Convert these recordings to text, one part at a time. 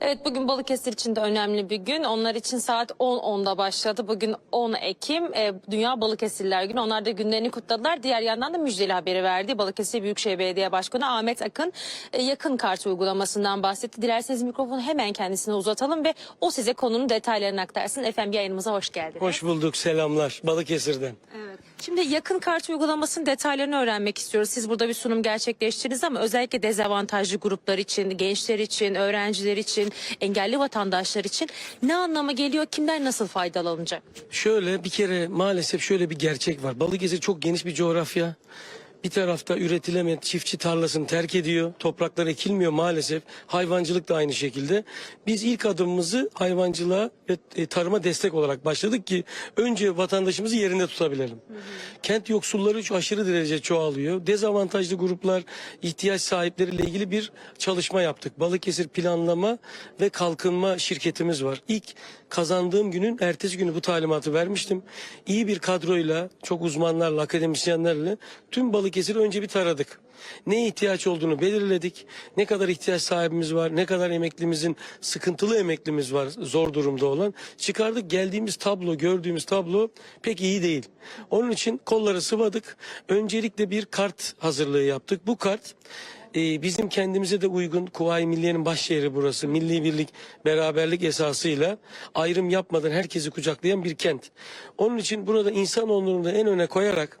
Evet bugün Balıkesir için de önemli bir gün. Onlar için saat 10.10'da başladı. Bugün 10 Ekim e, Dünya Balıkesirler Günü. Onlar da günlerini kutladılar. Diğer yandan da müjdeli haberi verdi. Balıkesir Büyükşehir Belediye Başkanı Ahmet Akın e, yakın kart uygulamasından bahsetti. Dilerseniz mikrofonu hemen kendisine uzatalım ve o size konunun detaylarını aktarsın. Efendim yayınımıza hoş geldiniz. Hoş bulduk selamlar Balıkesir'den. Evet. Şimdi yakın kart uygulamasının detaylarını öğrenmek istiyoruz. Siz burada bir sunum gerçekleştirdiniz ama özellikle dezavantajlı gruplar için, gençler için, öğrenciler için, engelli vatandaşlar için ne anlama geliyor? Kimler nasıl faydalanacak? Şöyle bir kere maalesef şöyle bir gerçek var. Balıkesir çok geniş bir coğrafya. Bir tarafta üretilemeyen çiftçi tarlasını terk ediyor. Topraklar ekilmiyor maalesef. Hayvancılık da aynı şekilde. Biz ilk adımımızı hayvancılığa ve e, tarıma destek olarak başladık ki önce vatandaşımızı yerinde tutabilelim. Kent yoksulları aşırı derece çoğalıyor. Dezavantajlı gruplar, ihtiyaç sahipleriyle ilgili bir çalışma yaptık. Balıkesir Planlama ve Kalkınma şirketimiz var. İlk kazandığım günün ertesi günü bu talimatı vermiştim. İyi bir kadroyla, çok uzmanlarla, akademisyenlerle tüm Balıkesir'i önce bir taradık. Ne ihtiyaç olduğunu belirledik. Ne kadar ihtiyaç sahibimiz var, ne kadar emeklimizin, sıkıntılı emeklimiz var, zor durumda olan. Çıkardık geldiğimiz tablo, gördüğümüz tablo pek iyi değil. Onun için kolları sıvadık. Öncelikle bir kart hazırlığı yaptık. Bu kart e, bizim kendimize de uygun Kuvayi Milliye'nin baş şehri burası. Milli birlik, beraberlik esasıyla ayrım yapmadan herkesi kucaklayan bir kent. Onun için burada insan onurunu en öne koyarak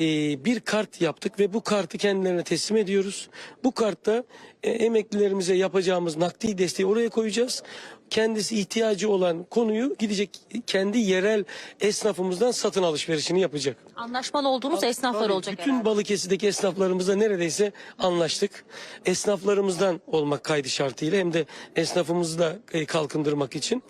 e, bir kart yaptık ve bu kartı kendilerine teslim ediyoruz. Bu kartta e, emeklilerimize yapacağımız nakdi desteği oraya koyacağız. Kendisi ihtiyacı olan konuyu gidecek kendi yerel esnafımızdan satın alışverişini yapacak. Anlaşmalı olduğunuz esnaflar Tabii, olacak Bütün herhalde. Balıkesir'deki esnaflarımızla neredeyse anlaştık. Esnaflarımızdan olmak kaydı şartıyla hem de esnafımızı da e, kalkındırmak için.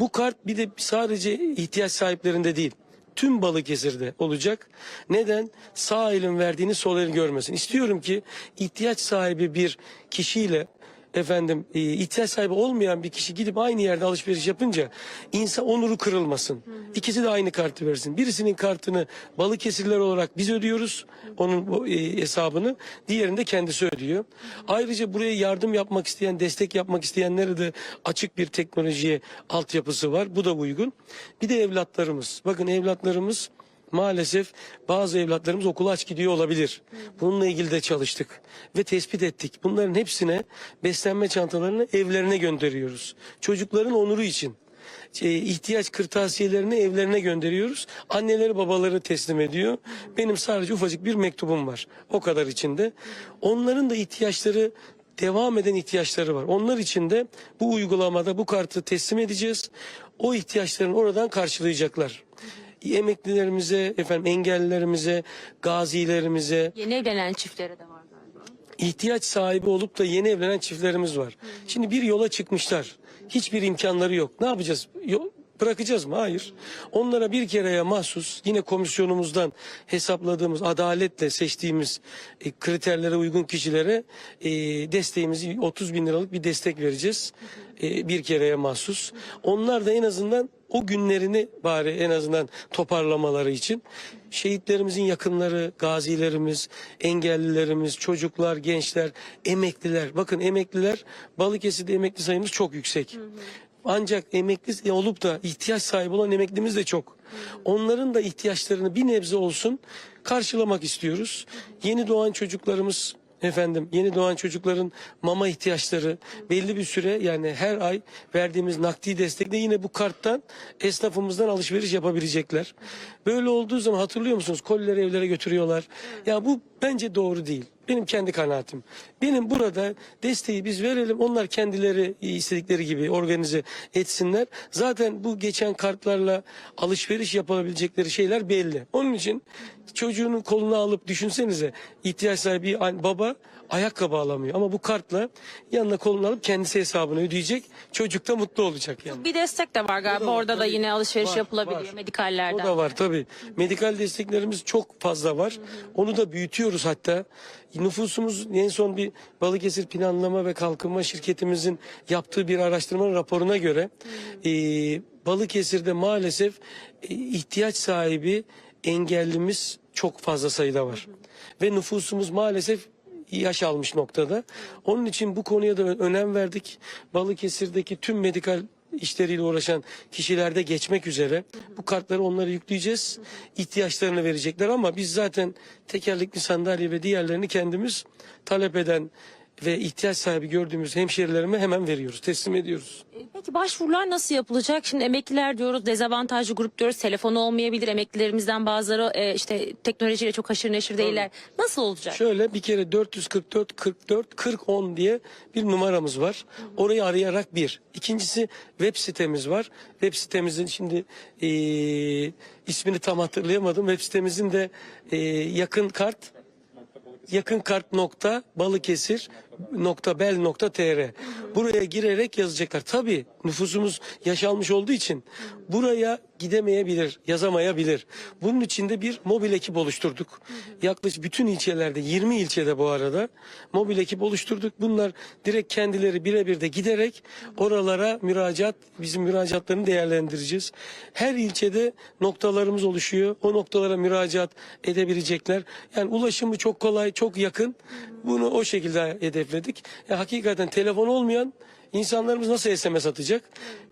Bu kart bir de sadece ihtiyaç sahiplerinde değil. Tüm Balıkesir'de olacak. Neden? Sağ elin verdiğini sol el görmesin. İstiyorum ki ihtiyaç sahibi bir kişiyle efendim e, ihtiyaç sahibi olmayan bir kişi gidip aynı yerde alışveriş yapınca insan onuru kırılmasın. İkisi de aynı kartı versin. Birisinin kartını Balıkesirler olarak biz ödüyoruz. Onun e, hesabını. Diğerini de kendisi ödüyor. Ayrıca buraya yardım yapmak isteyen, destek yapmak isteyenlere de açık bir teknolojiye altyapısı var. Bu da uygun. Bir de evlatlarımız. Bakın evlatlarımız Maalesef bazı evlatlarımız okula aç gidiyor olabilir. Bununla ilgili de çalıştık ve tespit ettik. Bunların hepsine beslenme çantalarını evlerine gönderiyoruz. Çocukların onuru için e, ihtiyaç kırtasiyelerini evlerine gönderiyoruz. Anneleri babaları teslim ediyor. Benim sadece ufacık bir mektubum var. O kadar içinde. Onların da ihtiyaçları devam eden ihtiyaçları var. Onlar için de bu uygulamada bu kartı teslim edeceğiz. O ihtiyaçlarını oradan karşılayacaklar emeklilerimize, efendim engellilerimize, gazilerimize, Yeni evlenen çiftlere de var galiba. ihtiyaç sahibi olup da yeni evlenen çiftlerimiz var. Şimdi bir yola çıkmışlar. Hiçbir imkanları yok. Ne yapacağız? Yo- Bırakacağız mı? Hayır. Onlara bir kereye mahsus yine komisyonumuzdan hesapladığımız adaletle seçtiğimiz e, kriterlere uygun kişilere e, desteğimizi 30 bin liralık bir destek vereceğiz. E, bir kereye mahsus. Onlar da en azından o günlerini bari en azından toparlamaları için şehitlerimizin yakınları, gazilerimiz, engellilerimiz, çocuklar, gençler, emekliler. Bakın emekliler Balıkesir'de emekli sayımız çok yüksek. Ancak emekli olup da ihtiyaç sahibi olan emeklimiz de çok. Onların da ihtiyaçlarını bir nebze olsun karşılamak istiyoruz. Yeni doğan çocuklarımız efendim yeni doğan çocukların mama ihtiyaçları belli bir süre yani her ay verdiğimiz nakdi destekle yine bu karttan esnafımızdan alışveriş yapabilecekler. Böyle olduğu zaman hatırlıyor musunuz? Kolileri evlere götürüyorlar. Ya bu bence doğru değil. Benim kendi kanaatim. Benim burada desteği biz verelim. Onlar kendileri istedikleri gibi organize etsinler. Zaten bu geçen kartlarla alışveriş yapabilecekleri şeyler belli. Onun için çocuğunun koluna alıp düşünsenize ihtiyaç sahibi baba ayakkabı alamıyor. Ama bu kartla yanına kolunu alıp kendisi hesabını ödeyecek. Çocuk da mutlu olacak yani. Bir destek de var galiba. O da var, Orada da tabii. yine alışveriş Var, yapılabiliyor var. medikallerden. O da var tabii. Medikal desteklerimiz çok fazla var. Onu da büyütüyoruz hatta. Nüfusumuz en son bir Balıkesir Planlama ve Kalkınma şirketimizin yaptığı bir araştırmanın raporuna göre e, Balıkesir'de maalesef e, ihtiyaç sahibi engellimiz çok fazla sayıda var. Ve nüfusumuz maalesef yaş almış noktada. Onun için bu konuya da önem verdik. Balıkesir'deki tüm medikal işleriyle uğraşan kişilerde geçmek üzere bu kartları onlara yükleyeceğiz. İhtiyaçlarını verecekler ama biz zaten tekerlekli sandalye ve diğerlerini kendimiz talep eden ve ihtiyaç sahibi gördüğümüz hemşerilerime hemen veriyoruz, teslim ediyoruz. E, Peki başvurular nasıl yapılacak? Şimdi emekliler diyoruz, dezavantajlı grup diyoruz. Telefonu olmayabilir. Emeklilerimizden bazıları e, işte teknolojiyle çok haşır neşir değiller. Nasıl olacak? Şöyle bir kere 444 44 40 10 diye bir numaramız var. Orayı arayarak bir. İkincisi web sitemiz var. Web sitemizin şimdi eee, ismini tam hatırlayamadım. Web sitemizin de eee, yakın kart yakın kart nokta balıkesir nokta bel nokta tr buraya girerek yazacaklar. Tabii nüfusumuz yaşalmış olduğu için buraya gidemeyebilir, yazamayabilir. Bunun için de bir mobil ekip oluşturduk. Yaklaşık bütün ilçelerde 20 ilçede bu arada mobil ekip oluşturduk. Bunlar direkt kendileri birebir de giderek oralara müracaat, bizim müracaatlarını değerlendireceğiz. Her ilçede noktalarımız oluşuyor. O noktalara müracaat edebilecekler. Yani ulaşımı çok kolay, çok yakın. Bunu o şekilde hedefledik. Ya hakikaten telefon olmayan insanlarımız nasıl SMS atacak?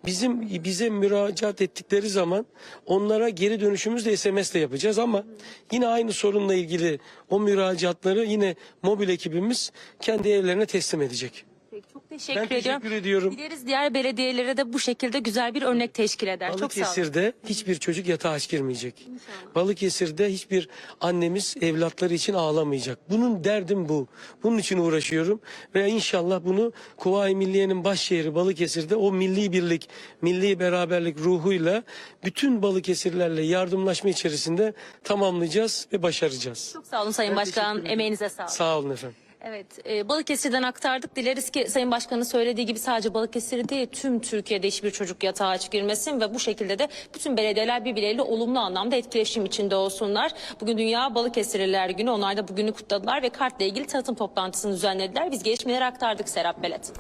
Bizim bize müracaat ettikleri zaman onlara geri dönüşümüz de SMS ile yapacağız ama yine aynı sorunla ilgili o müracaatları yine mobil ekibimiz kendi evlerine teslim edecek. Peki, çok teşekkür Ben ediyorum. teşekkür ediyorum. Dileriz diğer belediyelere de bu şekilde güzel bir örnek teşkil eder. Çok sağ olun. Balıkesir'de hiçbir çocuk yatağa aç girmeyecek. Balıkesir'de hiçbir annemiz evlatları için ağlamayacak. Bunun derdim bu. Bunun için uğraşıyorum ve inşallah bunu Kuvayi Milliye'nin baş şehri Balıkesir'de o milli birlik, milli beraberlik ruhuyla bütün Balıkesirlerle yardımlaşma içerisinde tamamlayacağız ve başaracağız. Çok sağ olun Sayın Ben Başkan. teşekkür ederim. Emeğinize sağlık. Sağ olun efendim. Evet, e, Balıkesir'den aktardık. Dileriz ki Sayın Başkan'ın söylediği gibi sadece Balıkesir değil, tüm Türkiye'de hiçbir çocuk yatağa aç girmesin ve bu şekilde de bütün belediyeler birbirleriyle olumlu anlamda etkileşim içinde olsunlar. Bugün Dünya Balıkesirliler Günü, onlar da bugünü kutladılar ve kartla ilgili tanıtım toplantısını düzenlediler. Biz gelişmeleri aktardık Serap Belet.